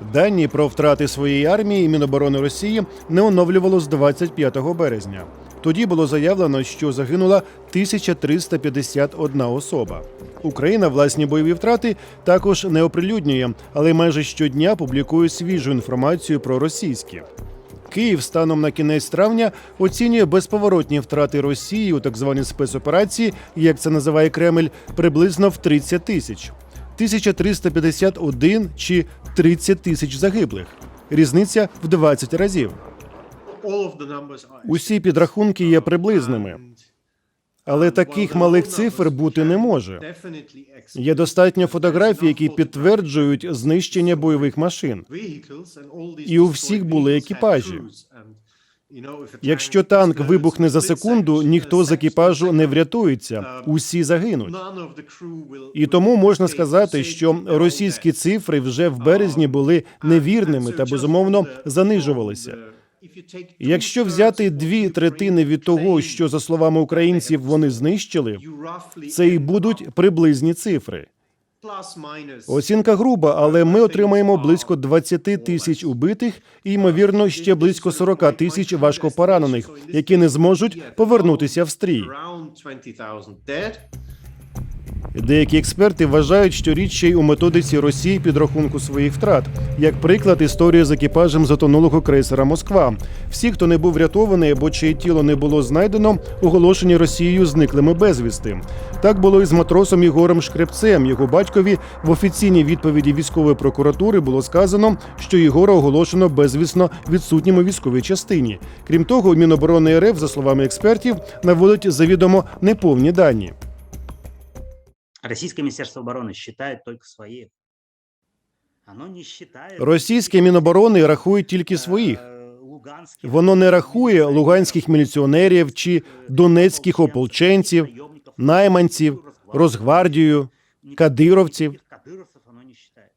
Дані про втрати своєї армії Міноборони Росії не оновлювало з 25 березня. Тоді було заявлено, що загинула 1351 особа. Україна власні бойові втрати також не оприлюднює, але майже щодня публікує свіжу інформацію про російські. Київ станом на кінець травня оцінює безповоротні втрати Росії у так званій спецоперації, як це називає Кремль, приблизно в 30 тисяч. 1351 чи 30 тисяч загиблих. Різниця в 20 разів. Усі підрахунки є приблизними, але таких малих цифр бути не може. Є достатньо фотографій, які підтверджують знищення бойових машин. І у всіх були екіпажі. Якщо танк вибухне за секунду, ніхто з екіпажу не врятується, усі загинуть. І тому можна сказати, що російські цифри вже в березні були невірними та безумовно занижувалися. Якщо взяти дві третини від того, що за словами українців вони знищили, це і будуть приблизні цифри. Оцінка груба, але ми отримаємо близько 20 тисяч убитих і ймовірно ще близько 40 тисяч важкопоранених, які не зможуть повернутися в стрій. Деякі експерти вважають, що річ ще й у методиці Росії підрахунку своїх втрат, як приклад історії з екіпажем затонулого крейсера Москва. Всі, хто не був врятований або чиє тіло не було знайдено, оголошені Росією зниклими безвісти. Так було і з матросом Ігорем Шкрепцем. Його батькові в офіційній відповіді військової прокуратури було сказано, що Ігора оголошено безвісно відсутнім у військовій частині. Крім того, Міноборони РФ, за словами експертів, наводить завідомо неповні дані. Российское Министерство обороны считает только свои. Оно не считает... Російське міноборони рахує тільки своїх. э, луганских, Воно не рахує луганських міліціонерів чи донецьких ополченців, найманців, Росгвардію, кадировців. Кадыровцев оно не считает.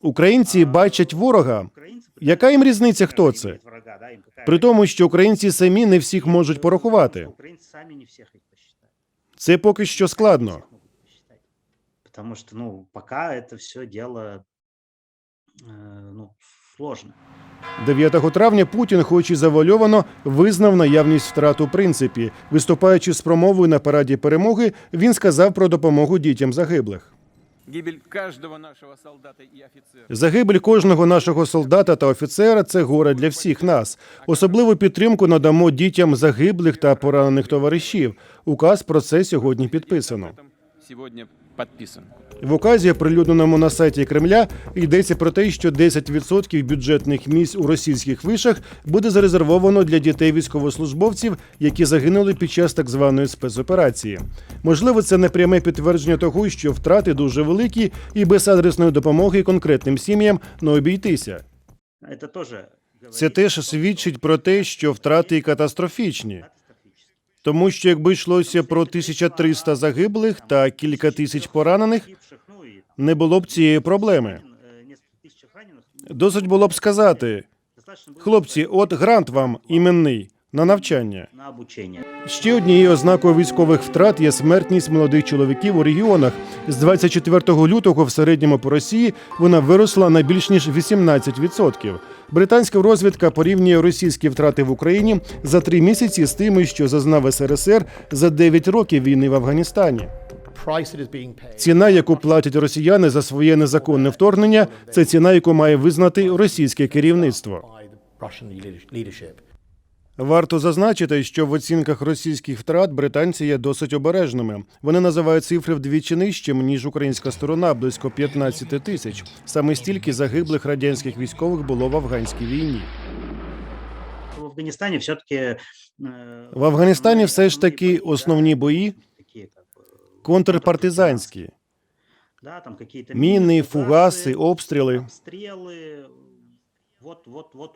Українці бачать ворога. Украинцы Яка їм різниця, хто це? видят врага, да, им какая При тому, що українці самі не всіх можуть порахувати. Украинцы сами не всех их посчитают. Це поки що складно. Потому что, ну, пока это все дело, э, ну, сложно. 9 травня Путін, хоч і завуальовано, визнав наявність втрат у принципі. Виступаючи з промовою на параді перемоги, він сказав про допомогу дітям загиблих. Гибель каждого нашего солдата и офицера. Загибель кожного нашого солдата та офіцера це горе для всіх нас. Особливу підтримку надамо дітям загиблих та поранених товаришів. Указ про це сьогодні підписано. Об этом. В указі, оприлюдненому на сайті Кремля, йдеться про те, що 10% бюджетних місць у російських вишах буде зарезервовано для дітей військовослужбовців, які загинули під час так званої спецоперації. Можливо, це непряме підтвердження того, що втрати дуже великі, і без адресної допомоги конкретним сім'ям не обійтися. Это Це теж свідчить про те, що втрати катастрофічні. Тому що якби йшлося про 1300 загиблих та кілька тисяч поранених, погибших, ну и не було б цієї проблеми. э, несколько тысяч раненых. Досить було б сказати, Достаточно было хлопці, от грант вам іменний на навчання. на обучение. Ще однією ознакою військових втрат є смертність молодих чоловіків у регіонах. З 24 лютого в середньому по Росії вона виросла на більш ніж 18%. Британська розвідка порівнює російські втрати в Україні за три місяці з тими, що зазнав СРСР за 9 років війни в Афганістані. Ціна, яку платять росіяни за своє незаконне вторгнення, це ціна, яку має визнати російське керівництво. Варто зазначити, що в оцінках російських втрат британці є досить обережними. Вони називають цифри вдвічі нижчим, ніж українська сторона, близько 15 тисяч. Саме стільки загиблих радянських військових було в афганській війні. В Афганистане все-таки... В Афганістані все ж таки основні бої контрпартизанські. Да, там Міни, фугаси, обстріли.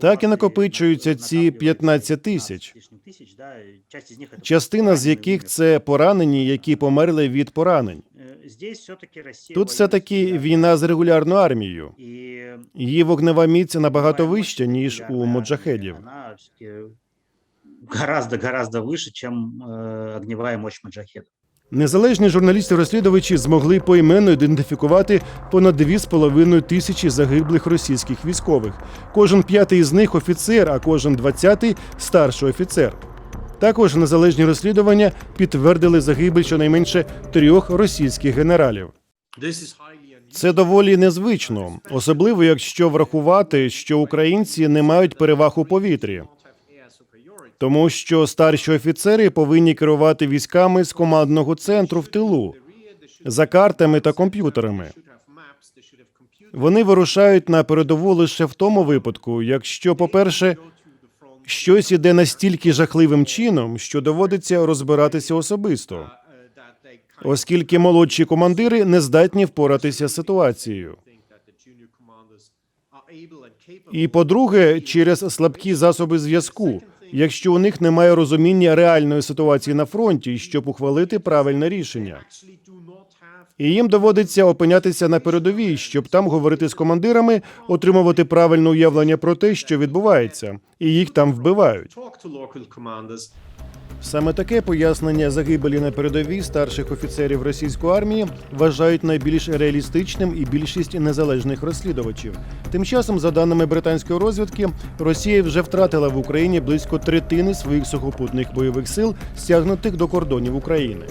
Так і у нас накопичуються на- ці накапливается 15 15 тисяч. с лишним тисяч, да, и часть из них это Частина з раненые яких умерли. це поранені, які померли від поранень. Э, Здесь все-таки Россия Тут все таки воюет, да, війна з регулярною армією. и Її вогнева міць набагато огневая вища, мощность ніж у регулярной армии, моджахедів. Она всё-таки гораздо-гораздо выше, чем э, огневая мощь маджахедов. Незалежні журналісти-розслідувачі змогли поіменно ідентифікувати понад 2,5 тисячі загиблих російських військових. Кожен п'ятий із них офіцер, а кожен двадцятий старший офіцер. Також незалежні розслідування підтвердили загибель щонайменше трьох російських генералів. Це доволі незвично, особливо якщо врахувати, що українці не мають переваг у повітрі, тому що старші офіцери повинні керувати військами з командного центру в тилу за картами та комп'ютерами. Вони вирушають на передову лише в тому випадку, якщо, по-перше, щось іде настільки жахливим чином, що доводиться розбиратися особисто, оскільки молодші командири не здатні впоратися з ситуацією. І по-друге, через слабкі засоби зв'язку, якщо у них немає розуміння реальної ситуації на фронті, щоб ухвалити правильне рішення. І їм доводиться опинятися на передовій, щоб там говорити з командирами, отримувати правильне уявлення про те, що відбувається, і їх там вбивають. Саме таке пояснення загибелі на передовій старших офіцерів російської армії вважають найбільш реалістичним і більшість незалежних розслідувачів. Тим часом, за даними британської розвідки, Росія вже втратила в Україні близько третини своїх сухопутних бойових сил, стягнутих до кордонів України.